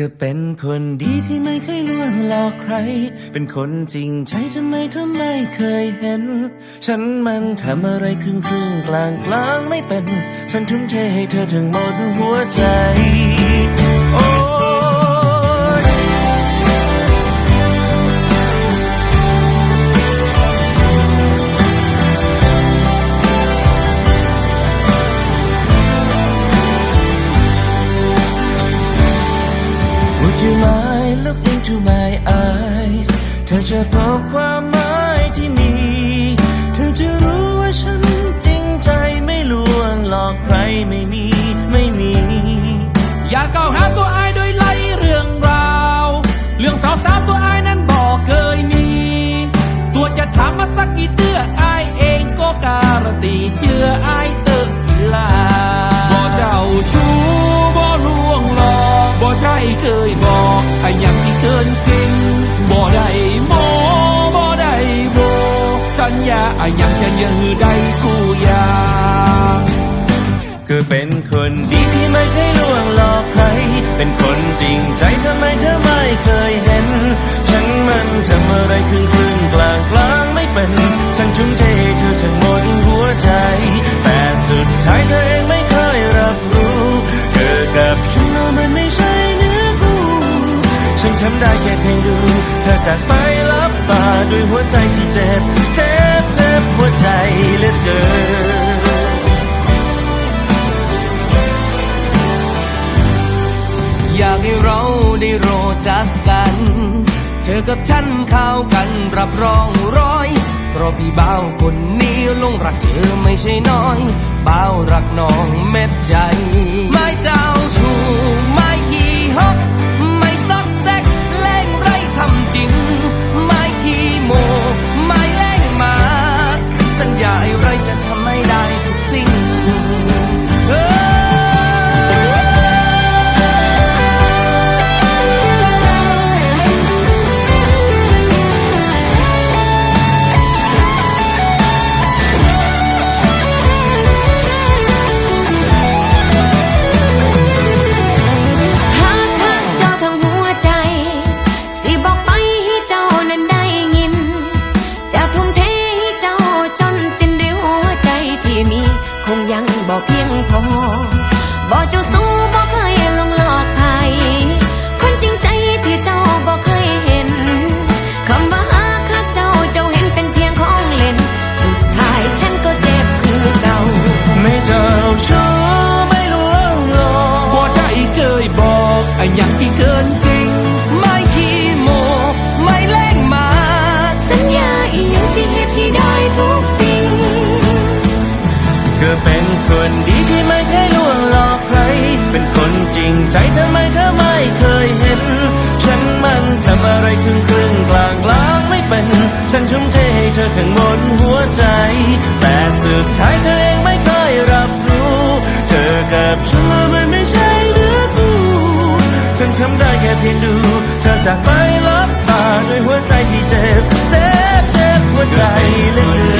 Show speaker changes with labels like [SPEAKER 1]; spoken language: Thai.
[SPEAKER 1] ก็เป็นคนดีที่ไม่เคยลวงหลอกใคร เป็นคนจริงใจทำไมเธอไม่เคยเห็น ฉันมันทำอะไรครึ่งครึ่งกลางกลางไม่เป็น ฉันทุ่มเทให้เธอถึงหมดหัวใจ my eyes เธอจะพบความหมายที่มี เธอจะรู้ว่าฉันจริงใจไม่ลวงหลอกใครไม่มีไม่มี
[SPEAKER 2] อย่าก้าวหาตัวอายโดยไล่เรื่องราว เรื่องสาวสาวตัวอายนั้นบอกเคยมี ตัวจะถามมาสักกี่เตื้ออายเองก็การันตีเชื่ออายเติกกีฬาบ่เจ้าชู้บ่ลวงหลอกบ่ใช่เคยบ เกินจริง บ่ได้โมบ่ได้โบสัญญาอ้อย่างจะยือได้กูอยาง
[SPEAKER 1] ก็เป็นคนดีที่ไม่เคยลวงหลอกใคร เป็นคนจริงใจทำไมเธอไม่เคยเห็น ฉันมันทำอะไรครึ่งครึ่งๆกลางกลางๆไม่เป็น ฉันทุ่มเทเธอทั้งหมดหัวใจ แต่สุดท้ายเธอเองไม่เคยรับรู้ เธอกับฉันเรามันไม่ใช่ ทำได้แค่เพียงดูเธอจากไปลับตาด้วยหัวใจที่เจ็บ เจ็บเจ็บหัวใจเหลือเกิน
[SPEAKER 3] อยากให้เราได้รู้จักกัน เธอกับฉันเข้ากันรับรองร้อยเพราะพี่บ่าวคนนี้ลงรักเธอไม่ใช่น้อยบ่าวรักน้องเม็ดใจ ไม่เจ้าชู้ อกไออ
[SPEAKER 4] ย่างที่เกินจ
[SPEAKER 2] ริง
[SPEAKER 3] ไม่ขี้โม ไม่แล้งมา
[SPEAKER 4] สัญญาอีกยังสิเหตุที่ได้ทุกสิ่ง
[SPEAKER 1] ก็เป็นคนดีที่ไม่เคยลวงหลอกใคร เป็นคนจริงใจทำไมเธอไม่เคยเห็น ฉันมันทำอะไรครึ่งครึ่งกลางกลางไม่เป็น ฉันทุ่มเทให้เธอทั้งหมดหัวใจ แต่สุดท้ายเธอ เพียงดูเธอจากไปลับตาด้วยหัวใจที่เจ็บ เจ็บเจ็บหัวใจเลือเกิ